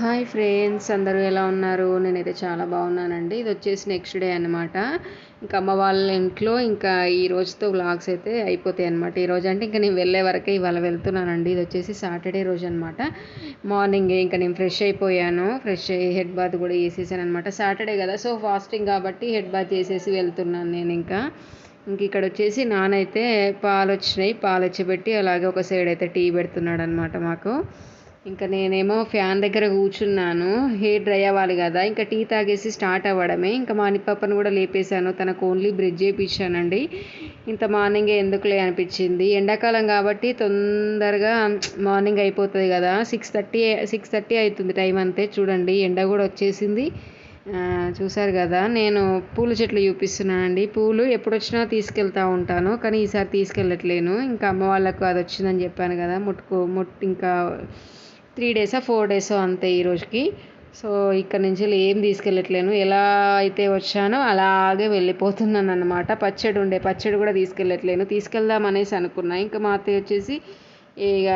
Hi friends అందరూ ఎలా ఉన్నారు? నేనైతే చాలా బాగున్నానండి. ఇది వచ్చేసి నెక్స్ట్ డే అనమాట ఇంకా అమ్మ వాళ్ళ ఇంట్లో ఇంకా ఈ రోజుతో వ్లాగ్స్ అయితే అయిపోతాయి అనమాట ఈ రోజు అంటే ఇంకా నేను వెళ్ళే వరకే ఇవాళ వెళ్తున్నానండి. ఇది వచ్చేసి సాటర్డే రోజు అనమాట మార్నింగ్ ఇంకా నేను ఫ్రెష్ అయిపోయాను. ఫ్రెష్ అయ్యి హెడ్ బాత్ కూడా చేసేసాను అనమాట సాటర్డే కదా సో ఫాస్టింగ్ కాబట్టి హెడ్ బాత్ చేసేసి వెళ్తున్నాను నేను ఇంకా. ఇంక ఇక్కడ వచ్చేసి నానైతే పాలు వచ్చినాయి. పాలు వచ్చి అలాగే ఒక సైడ్ అయితే టీ పెడుతున్నాడు అనమాట మాకు. ఇంకా నేనేమో ఫ్యాన్ దగ్గర కూర్చున్నాను హెయిర్ డ్రై అవ్వాలి కదా ఇంకా టీ తాగేసి స్టార్ట్ అవ్వడమే. ఇంకా మా పాపను కూడా లేపేశాను తనకు ఓన్లీ బ్రిడ్జ్ చేయించానండి ఇంత మార్నింగే ఎందుకులే అనిపించింది. ఎండాకాలం కాబట్టి తొందరగా మార్నింగ్ అయిపోతుంది కదా సిక్స్ థర్టీ సిక్స్ థర్టీ అవుతుంది టైం అంతే. చూడండి ఎండ కూడా వచ్చేసింది. చూసారు కదా నేను పూల చెట్లు చూపిస్తున్నానండి. పూలు ఎప్పుడొచ్చినా తీసుకెళ్తూ ఉంటాను కానీ ఈసారి తీసుకెళ్ళట్లేను. ఇంకా అమ్మ వాళ్ళకు అది వచ్చిందని చెప్పాను కదా ముట్టుకో ముట్టు ఇంకా త్రీ డేసా ఫోర్ డేసో అంతే ఈరోజుకి సో ఇక్కడ నుంచి ఏం తీసుకెళ్ళట్లేను. ఎలా అయితే వచ్చానో అలాగే వెళ్ళిపోతున్నాను అనమాట పచ్చడి ఉండే పచ్చడి కూడా తీసుకెళ్ళట్లేను. తీసుకెళ్దాం అనేసి అనుకున్నా. ఇంకా మా అత్తయ్య వచ్చేసి ఇక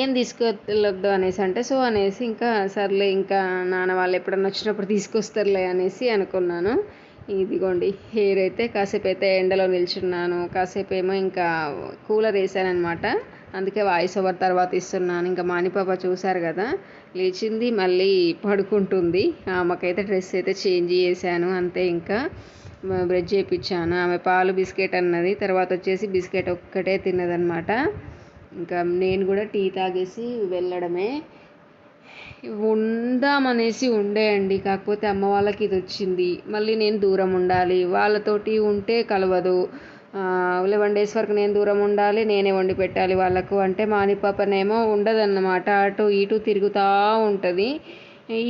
ఏం తీసుకెళ్ళొద్దు అనేసి అంటే సో అనేసి ఇంకా సర్లే ఇంకా నాన్న వాళ్ళు ఎప్పుడన్నా వచ్చినప్పుడు తీసుకొస్తారులే అనేసి అనుకున్నాను. ఇదిగోండి హెయిర్ అయితే కాసేపు అయితే ఎండలో నిల్చున్నాను. కాసేపు ఏమో ఇంకా కూలర్ వేసాను అనమాట అందుకే వాయిస్ ఓవర్ తర్వాత ఇస్తున్నాను. ఇంకా మానిపాప చూశారు కదా లేచింది మళ్ళీ పడుకుంటుంది. ఆమెకైతే డ్రెస్ అయితే చేంజ్ చేశాను అంతే ఇంకా. బ్రెడ్ చేయించాను ఆమె పాలు బిస్కెట్ అన్నది తర్వాత వచ్చేసి బిస్కెట్ ఒక్కటే తిన్నదనమాట ఇంకా నేను కూడా టీ తాగేసి వెళ్ళడమే. ఉందామనేసి ఉండే అండి. కాకపోతే అమ్మ వాళ్ళకి ఇది వచ్చింది. మళ్ళీ నేను దూరం ఉండాలి. వాళ్ళతోటి ఉంటే కలవదు. లెవెన్ డేస్ వరకు నేను దూరం ఉండాలి నేనే వండి పెట్టాలి వాళ్ళకు అంటే మానిపాపనేమో ఉండదన్నమాట. అటు ఇటు తిరుగుతూ ఉంటుంది.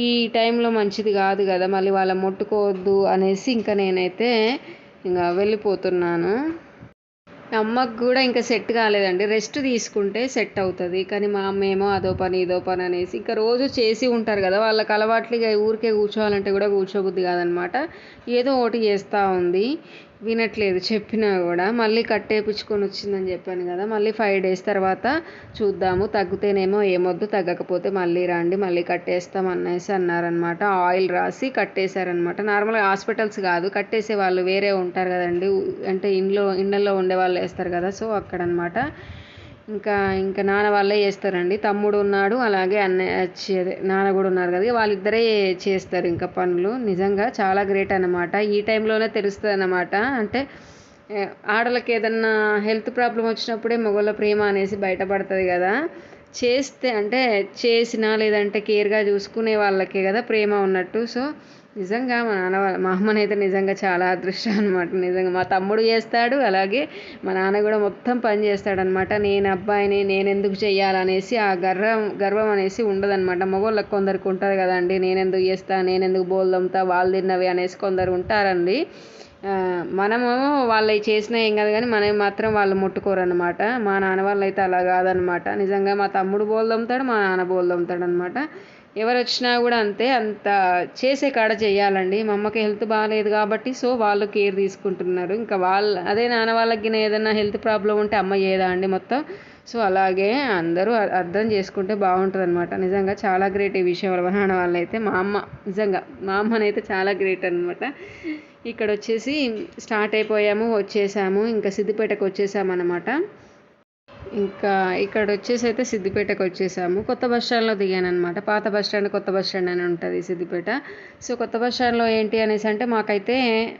ఈ టైంలో మంచిది కాదు కదా మళ్ళీ వాళ్ళ ముట్టుకోవద్దు అనేసి ఇంకా నేనైతే ఇంకా వెళ్ళిపోతున్నాను. అమ్మకు కూడా ఇంకా సెట్ కాలేదండి. రెస్ట్ తీసుకుంటే సెట్ అవుతుంది. కానీ మా అమ్మ ఏమో అదో పని ఇదో పని అనేసి ఇంకా రోజు చేసి ఉంటారు కదా వాళ్ళకి అలవాట్లు ఇక ఊరికే కూర్చోవాలంటే కూడా కూర్చోబుద్ది కాదనమాట ఏదో ఒకటి చేస్తూ ఉంది. వినట్లేదు చెప్పినా కూడా. మళ్ళీ కట్టేపించుకొని వచ్చిందని చెప్పాను కదా మళ్ళీ ఫైవ్ డేస్ తర్వాత చూద్దాము. తగ్గితేనేమో ఏమొద్దు తగ్గకపోతే మళ్ళీ రండి మళ్ళీ కట్టేస్తాం అనేసి అన్నారనమాట ఆయిల్ రాసి కట్టేశారనమాట నార్మల్గా హాస్పిటల్స్ కాదు కట్టేసే వాళ్ళు వేరే ఉంటారు కదండి. అంటే ఇండ్లో ఇండ్లలో ఉండే వాళ్ళు వేస్తారు కదా సో అక్కడ అనమాట ఇంకా ఇంకా నాన్న వాళ్ళే చేస్తారండి. తమ్ముడు ఉన్నాడు అలాగే అన్నయ్య అదే నాన్న కూడా ఉన్నారు కదా. వాళ్ళిద్దరే చేస్తారు ఇంకా పనులు. నిజంగా చాలా గ్రేట్ అనమాట ఈ టైంలోనే తెలుస్తుంది అనమాట అంటే ఆడలకి ఏదన్నా హెల్త్ ప్రాబ్లం వచ్చినప్పుడే మొగోళ్ళ ప్రేమ అనేసి బయటపడుతుంది కదా. చేస్తే అంటే చేసినా లేదంటే కేర్గా చూసుకునే వాళ్ళకే కదా ప్రేమ ఉన్నట్టు. సో నిజంగా మా నాన్న మా అమ్మనైతే నిజంగా చాలా అదృష్టం అనమాట నిజంగా మా తమ్ముడు చేస్తాడు అలాగే మా నాన్న కూడా మొత్తం పని చేస్తాడనమాట నేను అబ్బాయిని నేను ఎందుకు చేయాలనేసి ఆ గర్వం గర్వం అనేసి ఉండదనమాట మగవాళ్ళకి కొందరికి ఉంటుంది కదండి నేను ఎందుకు చేస్తా నేను ఎందుకు బోల్దంతా వాళ్ళు తిన్నవి అనేసి కొందరు ఉంటారండి. మనము వాళ్ళు చేసినా ఏం కాదు కానీ మనం మాత్రం వాళ్ళు ముట్టుకోరనమాట మా నాన్న వాళ్ళు అయితే అలా కాదనమాట నిజంగా మా తమ్ముడు బోల్దమ్ముతాడు మా నాన్న బోల్దమ్ముతాడు అనమాట ఎవరు వచ్చినా కూడా అంతే అంత చేసే కాడ చేయాలండి. మా అమ్మకి హెల్త్ బాగాలేదు కాబట్టి సో వాళ్ళు కేర్ తీసుకుంటున్నారు. ఇంకా వాళ్ళ అదే నాన్న వాళ్ళకి ఏదైనా హెల్త్ ప్రాబ్లం ఉంటే అమ్మ ఏదా అండి మొత్తం? సో అలాగే అందరూ అర్థం చేసుకుంటే బాగుంటుంది అనమాట నిజంగా చాలా గ్రేట్ ఈ విషయం వాళ్ళ నాన్న వాళ్ళైతే మా అమ్మ నిజంగా మా అమ్మనైతే చాలా గ్రేట్ అనమాట ఇక్కడ వచ్చేసి స్టార్ట్ అయిపోయాము వచ్చేసాము. ఇంకా సిద్దిపేటకు వచ్చేసామన్నమాట ఇంకా ఇక్కడ వచ్చేసి అయితే సిద్దిపేటకు వచ్చేసాము. కొత్త బస్ స్టాండ్లో దిగాను అనమాట పాత బస్ స్టాండ్ కొత్త బస్ స్టాండ్ అని ఉంటుంది సిద్దిపేట. సో కొత్త బస్ స్టాండ్లో ఏంటి అనేసి అంటే మాకైతే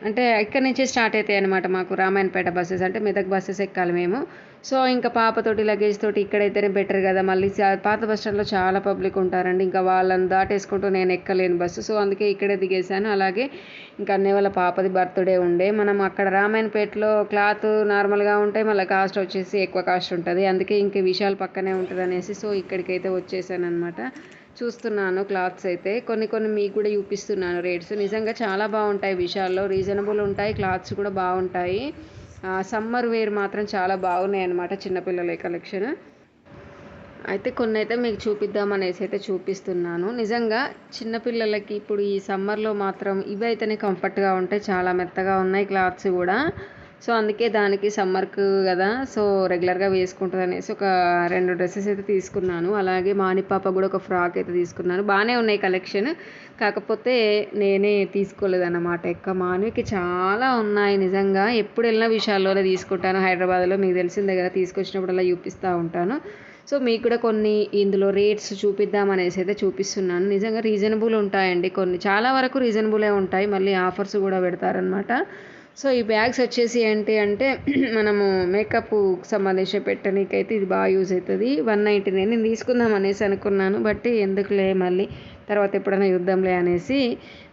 అంటే ఇక్కడ నుంచే స్టార్ట్ అవుతాయి అనమాట మాకు రామాయణపేట బస్సెస్. అంటే మెదక్ బస్సెస్ ఎక్కాలి మేము. సో ఇంకా పాపతోటి లగేజ్ తోటి ఇక్కడైతేనే బెటర్ కదా. మళ్ళీ పాత బస్ స్టాండ్లో చాలా పబ్లిక్ ఉంటారండి. ఇంకా వాళ్ళని దాటేసుకుంటూ నేను ఎక్కలేను బస్సు సో అందుకే ఇక్కడే దిగేశాను. అలాగే ఇంకా అన్నీ వాళ్ళ పాపది బర్త్డే ఉండే. మనం అక్కడ రామాయణపేటలో క్లాత్ నార్మల్గా ఉంటే మళ్ళీ కాస్ట్ వచ్చేసి ఎక్కువ కాస్ట్ ఉంటుంది. అందుకే ఇంక విషయాలు పక్కనే ఉంటుంది అనేసి సో ఇక్కడికైతే వచ్చేసాను అనమాట చూస్తున్నాను క్లాత్స్ అయితే. కొన్ని కొన్ని మీకు కూడా చూపిస్తున్నాను రేట్స్. నిజంగా చాలా బాగుంటాయి విషయాల్లో రీజనబుల్ ఉంటాయి. క్లాత్స్ కూడా బాగుంటాయి. సమ్మర్ వేర్ మాత్రం చాలా బాగున్నాయి అనమాట చిన్నపిల్లల కలెక్షన్. అయితే కొన్ని అయితే మీకు చూపిద్దామనేసి అయితే చూపిస్తున్నాను. నిజంగా చిన్నపిల్లలకి ఇప్పుడు ఈ సమ్మర్లో మాత్రం ఇవి అయితేనే కంఫర్ట్గా ఉంటాయి. చాలా మెత్తగా ఉన్నాయి క్లాత్స్ కూడా. సో అందుకే దానికి సమ్మర్కు కదా సో రెగ్యులర్గా వేసుకుంటుంది అనేసి ఒక రెండు డ్రెస్సెస్ అయితే తీసుకున్నాను. అలాగే మాని పాప కూడా ఒక ఫ్రాక్ అయితే తీసుకున్నాను. బాగానే ఉన్నాయి కలెక్షన్. కాకపోతే నేనే తీసుకోలేదన్నమాట. ఎక్క మానవికి చాలా ఉన్నాయి నిజంగా. ఎప్పుడు వెళ్ళిన విషయాల్లోనే తీసుకుంటాను. హైదరాబాద్లో మీకు తెలిసింది కదా తీసుకొచ్చినప్పుడల్లా చూపిస్తూ ఉంటాను. సో మీకు కూడా కొన్ని ఇందులో రేట్స్ చూపిద్దాం అనేసి అయితే చూపిస్తున్నాను. నిజంగా రీజనబుల్ ఉంటాయండి కొన్ని. చాలా వరకు రీజనబులే ఉంటాయి. మళ్ళీ ఆఫర్స్ కూడా పెడతారనమాట సో ఈ బ్యాగ్స్ వచ్చేసి ఏంటి అంటే మనము మేకప్ సంబంధించి పెట్టడానికైతే ఇది బాగా యూజ్ అవుతుంది. వన్ నైంటీ నేను తీసుకుందాం అనేసి అనుకున్నాను బట్ ఎందుకులే మళ్ళీ? తర్వాత ఎప్పుడైనా యుద్ధంలే అనేసి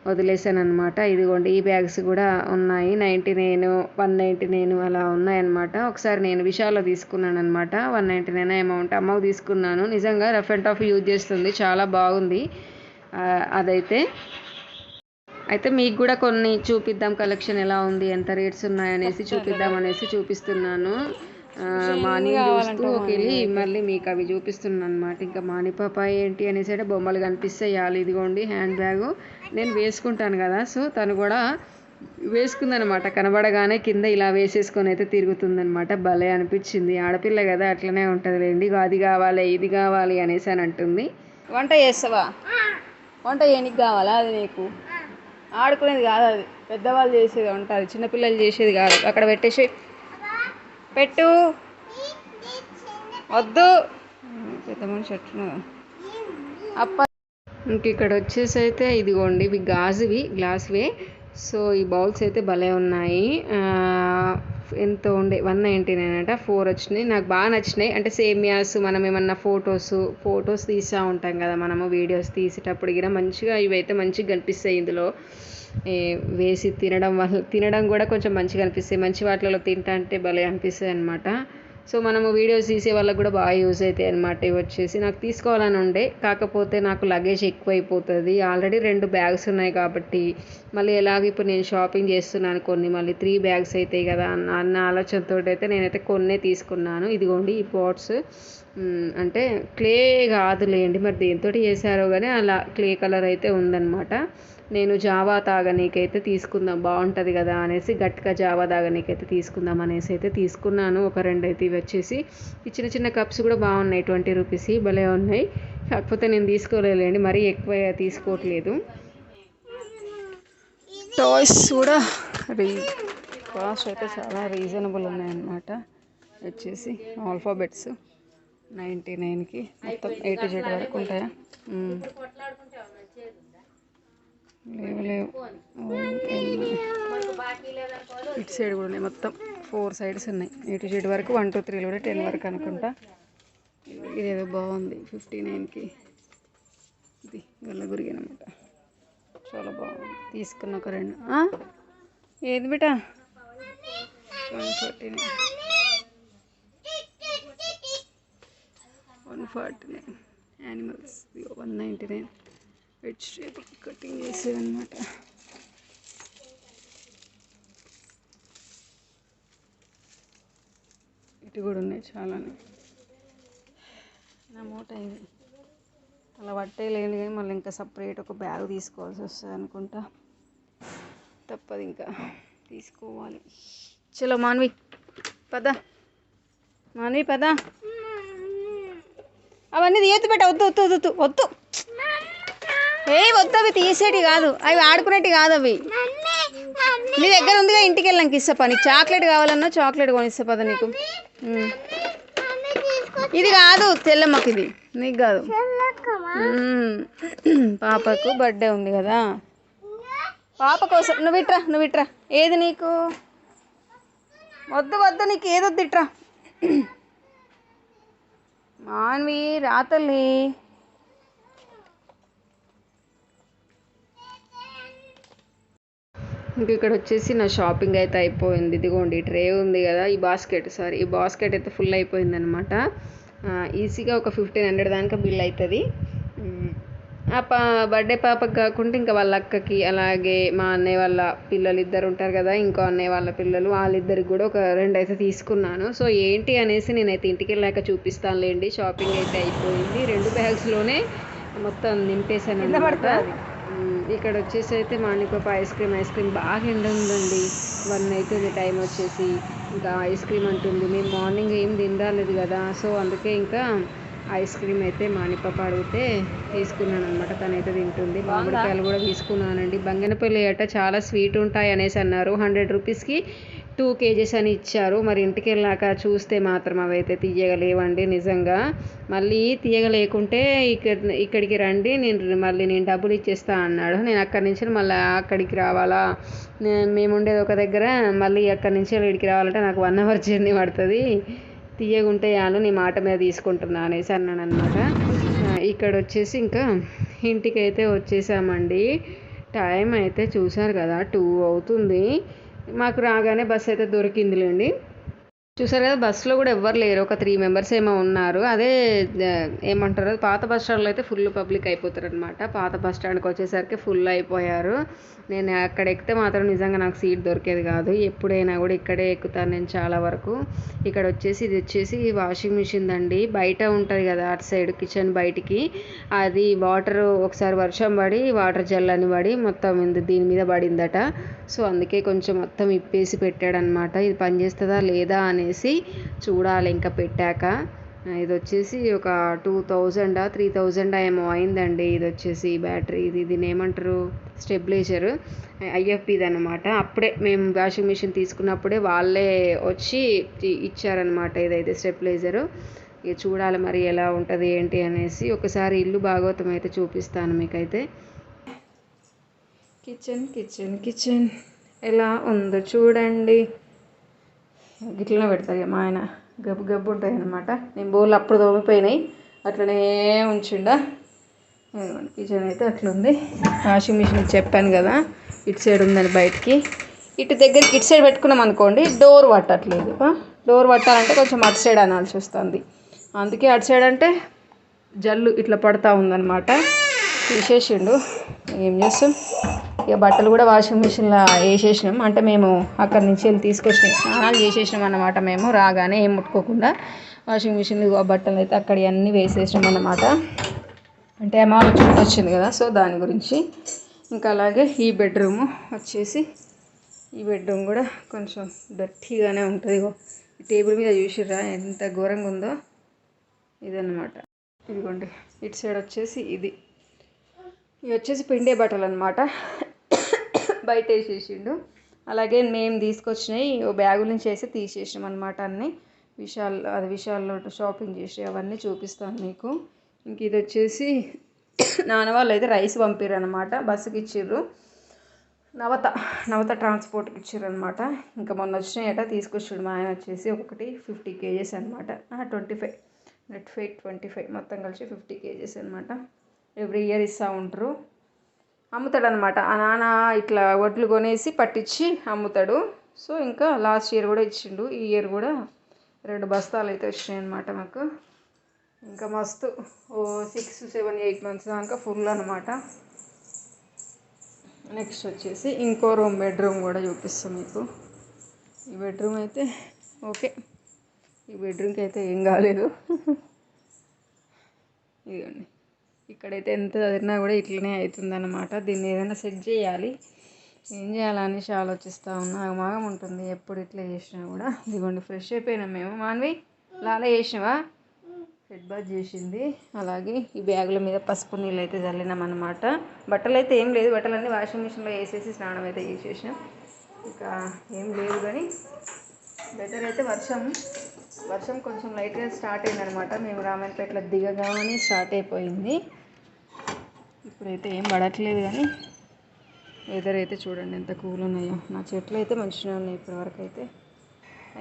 వదిలేసాను అనమాట ఇదిగోండి ఈ బ్యాగ్స్ కూడా ఉన్నాయి. నైంటీ నేను వన్ నైంటీ నేను అలా ఉన్నాయన్నమాట. ఒకసారి నేను విషయాల్లో తీసుకున్నాను అనమాట వన్ నైంటీ నైన్ అమౌంట్ అమ్మకు తీసుకున్నాను. నిజంగా రఫ్ అండ్ టఫ్ యూజ్ చేస్తుంది. చాలా బాగుంది. అదైతే అయితే మీకు కూడా కొన్ని చూపిద్దాం. కలెక్షన్ ఎలా ఉంది? ఎంత రేట్స్ ఉన్నాయనేసి చూపిద్దాం అనేసి చూపిస్తున్నాను. మాని చూస్తూ ఒకరి మళ్ళీ మీకు అవి చూపిస్తున్నాను అనమాట ఇంకా మాని పాప ఏంటి అనేసి అంటే బొమ్మలు కనిపిస్తాయి వాళ్ళు ఇదిగోండి హ్యాండ్ బ్యాగ్. నేను వేసుకుంటాను కదా. సో తను కూడా వేసుకుందనమాట కనబడగానే కింద ఇలా వేసేసుకొని అయితే తిరుగుతుందనమాట భలే అనిపించింది. ఆడపిల్ల కదా అట్లనే ఉంటుంది లేండి ఇగో అది కావాలి ఇది కావాలి అనేసి అని అంటుంది. వంట చేస్తావా? వంట చేయనికి కావాలా? అది నీకు? ఆడుకునేది కాదు అది. పెద్దవాళ్ళు చేసేది వంట అది. చిన్నపిల్లలు చేసేది కాదు. అక్కడ పెట్టేసి పెట్టు. వద్దు. పెద్ద మనిషి అట్టున్నదా అప్ప ఇంక ఇక్కడ వచ్చేసి అయితే ఇదిగోండి ఇవి గాజువి గ్లాస్వి సో ఈ బౌల్స్ అయితే భలే ఉన్నాయి. ఎంత ఉండే వన్ నైంటీ నైన్ అంట ఫోర్ వచ్చినాయి. నాకు బాగా నచ్చినాయి. అంటే సేమియాస్ మనం ఏమన్నా ఫొటోస్ ఫొటోస్ తీస్తూ ఉంటాం కదా మనము వీడియోస్ తీసేటప్పుడు కూడా మంచిగా ఇవైతే మంచిగా కనిపిస్తాయి ఇందులో. వేసి తినడం వల్ల తినడం కూడా కొంచెం మంచిగా అనిపిస్తాయి. మంచి వాటిలో తింటా అంటే భలే అనిపిస్తాయి అనమాట సో మనము వీడియోస్ తీసే వాళ్ళకి కూడా బాగా యూజ్ అవుతాయి అనమాట ఇవి వచ్చేసి నాకు తీసుకోవాలని ఉండే. కాకపోతే నాకు లగేజ్ ఎక్కువ అయిపోతుంది ఆల్రెడీ రెండు బ్యాగ్స్ ఉన్నాయి కాబట్టి మళ్ళీ ఎలాగ ఇప్పుడు నేను షాపింగ్ చేస్తున్నాను కొన్ని మళ్ళీ త్రీ బ్యాగ్స్ అవుతాయి కదా అన్న అన్న ఆలోచనతో అయితే నేనైతే కొన్నే తీసుకున్నాను. ఇదిగోండి ఈ పాట్స్ అంటే క్లే కాదులేండి మరి దేంతో చేశారో కానీ అలా క్లే కలర్ అయితే ఉందన్నమాట. నేను జావా తాగనీకైతే తీసుకుందాం బాగుంటుంది కదా అనేసి గట్టిగా జావా తాగనీకైతే తీసుకుందాం అనేసి అయితే తీసుకున్నాను. ఒక రెండు అయితే ఇవి వచ్చేసి ఈ చిన్న చిన్న కప్స్ కూడా బాగున్నాయి ట్వంటీ రూపీస్ భలే ఉన్నాయి. కాకపోతే నేను తీసుకోలేదండి మరీ ఎక్కువ తీసుకోవట్లేదు. టాయ్స్ కూడా రీ కాస్ట్ అయితే చాలా రీజనబుల్ ఉన్నాయన్నమాట. వచ్చేసి ఆల్ఫాబెట్స్ నైంటీ నైన్కి మొత్తం ఏ టు జెడ్ వరకు ఉంటాయా. లేవు లేవు. ఇటు సైడ్ కూడా ఉన్నాయి మొత్తం. ఫోర్ సైడ్స్ ఉన్నాయి. ఏ టు జెడ్ వరకు వన్ టూ త్రీలో కూడా టెన్ వరకు అనుకుంటా. ఇదేదో బాగుంది. ఫిఫ్టీ నైన్కి. ఇది గల్లగురి అనమాట చాలా బాగుంది. తీసుకున్న ఒక రెండు? ఏది beta? One forty nine one forty nine. Animals one ninety nine vegetable cutting చేసేదన్నమాట ఇటు కూడా ఉన్నాయి చాలానే. నా మూట అయింది అలా పట్టేయలేను కానీ మళ్ళీ ఇంకా సపరేట్ ఒక బ్యాగ్ తీసుకోవాల్సి వస్తుంది అనుకుంటా. తప్పదు ఇంకా. తీసుకోవాలి. చలో మాన్వి పద. మాన్వి పద. అవన్నీ తీయొద్దు పెట్ట వద్దు వద్దు వద్దు వద్దు. ఏ వద్దు అవి తీసేటి కాదు. అవి ఆడుకునేటి కాదు అవి. నీ దగ్గర ఉందిగా ఇంటికి వెళ్ళాక ఇస్తా పా నీకు చాక్లెట్ కావాలన్నా చాక్లెట్ కొనిస్తా పద నీకు. ఇది కాదు తెల్లమ్మకి ఇది. నీకు కాదు. పాపకు బర్త్డే ఉంది కదా. పాప కోసం నువ్వు ఇట్రా నువ్వు ఇట్రా. ఏది నీకు? వద్దు వద్దు నీకు ఏది వద్దు ఇట్రా. మాన్వి రాతల్లి. ఇంక ఇక్కడ వచ్చేసి నా షాపింగ్ అయితే అయిపోయింది. ఇదిగోండి ట్రే ఉంది కదా ఈ బాస్కెట్ సారీ ఈ బాస్కెట్ అయితే ఫుల్ అయిపోయింది అనమాట ఈజీగా ఒక ఫిఫ్టీన్ హండ్రెడ్ దాకా బిల్ అవుతుంది ఆ పా బర్త్డే పాపకి కాకుండా ఇంకా వాళ్ళ అక్కకి అలాగే మా అన్నయ్య వాళ్ళ పిల్లలు ఇద్దరు ఉంటారు కదా ఇంకో అన్నయ్య వాళ్ళ పిల్లలు వాళ్ళిద్దరికి కూడా ఒక రెండు అయితే తీసుకున్నాను. సో ఏంటి అనేసి నేనైతే ఇంటికి వెళ్ళాక చూపిస్తానులేండి. షాపింగ్ అయితే అయిపోయింది. రెండు బ్యాగ్స్లోనే మొత్తం నింపేశాను అనమాట ఇక్కడ వచ్చేసి అయితే మాణిపాప ఐస్ క్రీమ్ ఐస్ క్రీమ్ బాగా ఎండ ఉందండి. వన్ అవుతుంది టైం వచ్చేసి ఇంకా ఐస్ క్రీమ్ అంటుంది. మేము మార్నింగ్ ఏం తినరాలేదు కదా సో అందుకే ఇంకా ఐస్ క్రీమ్ అయితే మాణిపాప అడిగితే తీసుకున్నాను అనమాట తనైతే తింటుంది. మామిడికాయలు కూడా తీసుకున్నానండి. బంగనపల్లి అట చాలా స్వీట్ ఉంటాయి అనేసి అన్నారు. హండ్రెడ్ రూపీస్కి టూ కేజీస్ అని ఇచ్చారు. మరి ఇంటికి వెళ్ళాక చూస్తే మాత్రం అవైతే తీయగలేవండి నిజంగా. మళ్ళీ తీయగలేకుంటే ఇక్కడ ఇక్కడికి రండి. నేను మళ్ళీ నేను డబ్బులు ఇచ్చేస్తా అన్నాడు. నేను అక్కడి నుంచి మళ్ళీ అక్కడికి రావాలా? మేము ఉండేది ఒక దగ్గర. మళ్ళీ అక్కడి నుంచి ఇక్కడికి రావాలంటే నాకు వన్ అవర్ జర్నీ పడుతుంది. తీయగుంటే యాను నీ మాట మీద తీసుకుంటున్నా అనేసి అన్నాను అనమాట ఇక్కడ వచ్చేసి ఇంకా ఇంటికి అయితే వచ్చేసామండి. టైం అయితే చూసారు కదా టూ అవుతుంది. మాకు రాగానే బస్ అయితే దొరికిందిలేండి. చూసారు కదా బస్సులో కూడా ఎవ్వరు లేరు. ఒక త్రీ మెంబర్స్ ఏమో ఉన్నారు. అదే ఏమంటారు పాత బస్ స్టాండ్లో అయితే ఫుల్ పబ్లిక్ అయిపోతారు అనమాట పాత బస్ స్టాండ్కి వచ్చేసరికి ఫుల్ అయిపోయారు. నేను అక్కడ ఎక్కితే మాత్రం నిజంగా నాకు సీట్ దొరికేది కాదు. ఎప్పుడైనా కూడా ఇక్కడే ఎక్కుతాను నేను చాలా వరకు. ఇక్కడ వచ్చేసి ఇది వచ్చేసి వాషింగ్ మిషన్ అండి బయట ఉంటుంది కదా అటు సైడ్ కిచెన్ బయటికి. అది వాటర్ ఒకసారి వర్షం పడి వాటర్ జల్లని పడి మొత్తం ఇంద- దీని మీద పడిందట. సో అందుకే కొంచెం మొత్తం ఇప్పేసి పెట్టాడనమాట ఇది పనిచేస్తుందా లేదా అని అనేసి చూడాలి ఇంకా పెట్టాక. ఇది వచ్చేసి ఒక టూ థౌజండా త్రీ థౌజండ్ ఏమో అయిందండి. ఇది వచ్చేసి బ్యాటరీ. ఇది దీని ఏమంటారు? స్టెబిలైజర్. ఐఎఫ్పిది అనమాట అప్పుడే మేము వాషింగ్ మిషన్ తీసుకున్నప్పుడే వాళ్ళే వచ్చి ఇచ్చారనమాట ఇదైతే స్టెబిలైజరు. ఇక చూడాలి మరి ఎలా ఉంటుంది ఏంటి అనేసి. ఒకసారి ఇల్లు భాగవతం అయితే చూపిస్తాను మీకైతే. Kitchen kitchen kitchen. ఎలా ఉందో చూడండి. గిట్లనే పెడతారు మా ఆయన. గబ్బు గబ్బు ఉంటాయి అనమాట నేను బోళ్ళు అప్పుడు తోమిపోయినాయి అట్లనే ఉంచిండా. కిచెన్ అయితే అట్లుంది. వాషింగ్ మిషన్ చెప్పాను కదా ఇటు సైడ్ ఉందని బయటికి. ఇటు దగ్గరికి ఇటు సైడ్ పెట్టుకున్నాం అనుకోండి డోర్ పట్టట్లేదు. డోర్ పట్టాలంటే కొంచెం అటు సైడ్ అనాల్సి వస్తుంది. అందుకే అటు సైడ్ అంటే జల్లు ఇట్లా పడతా ఉందన్నమాట. తీసేసిండు. ఏం చేస్తాం? ఇక బట్టలు కూడా వాషింగ్ మిషన్లో వేసేసినాం. అంటే మేము అక్కడి నుంచి వెళ్ళి తీసుకొచ్చినాం. స్నానాలు చేసేసినాం అన్నమాట మేము. రాగానే ఏం ముట్టుకోకుండా వాషింగ్ మిషన్లో బట్టలు అయితే అక్కడ అన్నీ వేసేసినాం అన్నమాట. అంటే అమ్మాయి చుట్టూ వచ్చింది కదా సో దాని గురించి ఇంకా అలాగే ఈ బెడ్రూమ్ వచ్చేసి ఈ బెడ్రూమ్ కూడా కొంచెం డర్టీగానే ఉంటుంది. ఈ టేబుల్ మీద చూసిర్రా ఎంత ఘోరంగా ఉందో. ఇదన్నమాట. ఇదిగోండి ఇటు సైడ్ వచ్చేసి ఇది. ఇవి వచ్చేసి పిండే బట్టలు అనమాట బయట వేసేసిండు. అలాగే మేము తీసుకొచ్చినాయి ఓ బ్యాగుల నుంచి వేసి తీసేసినాం అనమాట అన్నీ. విశాల్ అది విశాల్లో షాపింగ్ చేసి అవన్నీ చూపిస్తాను మీకు. ఇంక ఇది వచ్చేసి నాన్న వాళ్ళు అయితే రైస్ పంపారు అనమాట బస్సుకి ఇచ్చిర్రు. నవత నవత ట్రాన్స్పోర్ట్కి ఇచ్చారు అనమాట ఇంకా మొన్న వచ్చినాయట తీసుకొచ్చాడు మా ఆయన వచ్చేసి ఒకటి ఫిఫ్టీ కేజెస్ అనమాట twenty five net five twenty five మొత్తం కలిసి ఫిఫ్టీ కేజెస్ అనమాట ఎవ్రీ ఇయర్ ఇస్తూ ఉంటారు. అమ్ముతాడు అనమాట ఆ నాన్న ఇట్లా వడ్లు కొనేసి పట్టించి అమ్ముతాడు. సో ఇంకా లాస్ట్ ఇయర్ కూడా ఇచ్చిండు. ఈ ఇయర్ కూడా రెండు బస్తాలు అయితే వచ్చినాయి అనమాట మాకు. ఇంకా మస్తు. ఓ సిక్స్ సెవెన్ ఎయిట్ మంత్స్ దాకా ఫుల్ అనమాట నెక్స్ట్ వచ్చేసి ఇంకో రూమ్ బెడ్రూమ్ కూడా చూపిస్తాం మీకు. ఈ బెడ్రూమ్ అయితే ఓకే. ఈ బెడ్రూమ్కి అయితే ఏం కాలేదు. ఇదిగోండి. ఇక్కడైతే ఎంత చదివినా కూడా ఇట్లనే అవుతుందన్నమాట. దీన్ని ఏదైనా సెట్ చేయాలి. ఏం చేయాలనేసి ఆలోచిస్తూ ఉన్నా. ఆగమాగం ఉంటుంది ఎప్పుడు ఇట్లా చేసినా కూడా. ఇదిగోండి ఫ్రెష్ అయిపోయినాం మేము. మాన్వి లాలా చేసినావా? హెడ్ బాత్ చేసింది. అలాగే ఈ బ్యాగుల మీద పసుపు నీళ్ళు అయితే చల్లినాం అనమాట బట్టలు అయితే ఏం లేదు. బట్టలన్నీ వాషింగ్ మిషన్లో వేసేసి స్నానం అయితే చేసేసినాం. ఇంకా ఏం లేదు కానీ వెదర్ అయితే వర్షం. వర్షం కొంచెం లైట్గా స్టార్ట్ అయిందనమాట. మేము రామాయణపేటలో దిగగానే స్టార్ట్ అయిపోయింది. ఇప్పుడైతే ఏం పడట్లేదు కానీ వెదర్ అయితే చూడండి ఎంత కూల్ ఉన్నాయో. నా చెట్లు అయితే మంచిగా ఉన్నాయి ఇప్పటివరకు అయితే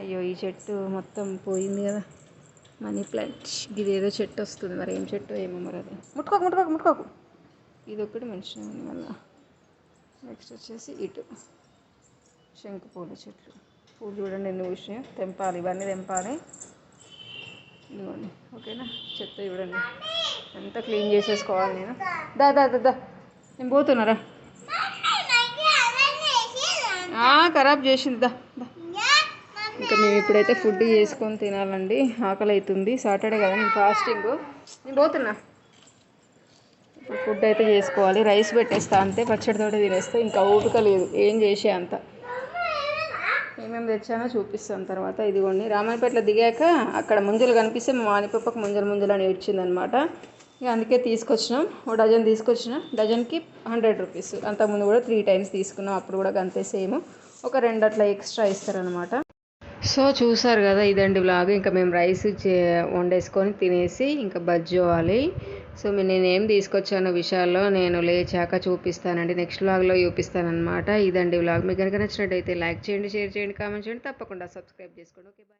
అయ్యో ఈ చెట్టు మొత్తం పోయింది కదా. మనీ ప్లాంట్ ఇది ఏదో చెట్టు వస్తుంది. మరి ఏం చెట్టు ఏమో మరి అది. ముట్టుకోకు ముట్టుకోకు ముట్టుకోకు. ఇది ఒకటి మంచిగా ఉంది మళ్ళీ. నెక్స్ట్ వచ్చేసి ఇటు. శంకు పూల చెట్లు. పూలు చూడండి ఎన్ని విషయం తెంపాలి ఇవన్నీ తెంపాలి. ఇదిగోండి ఓకేనా? చెత్త చూడండి. అంతా క్లీన్ చేసేసుకోవాలి నేను. దా దా దా దా. నేను పోతున్నారా? ఖరాబ్ చేసింది దా దా. ఇంకా మేము ఇప్పుడైతే ఫుడ్ చేసుకొని తినాలండి. ఆకలి అవుతుంది సాటర్డే కదా నేను ఫాస్టింగ్. నేను పోతున్నా. ఫుడ్ అయితే చేసుకోవాలి. రైస్ పెట్టేస్తా అంతే పచ్చడితోటి తినేస్తే. ఇంకా ఓపిక లేదు. ఏం చేసే అంత. ఏమేమి తెచ్చానో చూపిస్తాను తర్వాత. ఇదిగోండి రామాయపేటలో దిగాక అక్కడ ముంజలు కనిపిస్తే మా మానిపప్పకు ముంజలు ముంజలు అని ఏడ్చిందనమాట. ఇక అందుకే తీసుకొచ్చినాం ఓ డజన్ తీసుకొచ్చిన. డజన్కి హండ్రెడ్ రూపీస్. అంతకుముందు కూడా త్రీ టైమ్స్ తీసుకున్నాం అప్పుడు కూడా అంతే సేమ్. ఒక రెండు అట్లా ఎక్స్ట్రా ఇస్తారనమాట. సో చూసారు కదా ఇదండి బ్లాగ్ ఇంకా మేము రైస్ చే వండేసుకొని తినేసి ఇంకా బజ్జోవాలి సో నేను ఏం తీసుకొచ్చానో విషయాల్లో నేను లేచాక చూపిస్తానండి. నెక్స్ట్ వ్లాగ్లో చూపిస్తానమాట ఇదండి వ్లాగ్. మీకు కనుక నచ్చినట్టయితే లైక్ చేయండి షేర్ చేయండి కామెంట్ చేయండి. తప్పకుండా సబ్స్క్రైబ్ చేసుకోండి. Okay bye.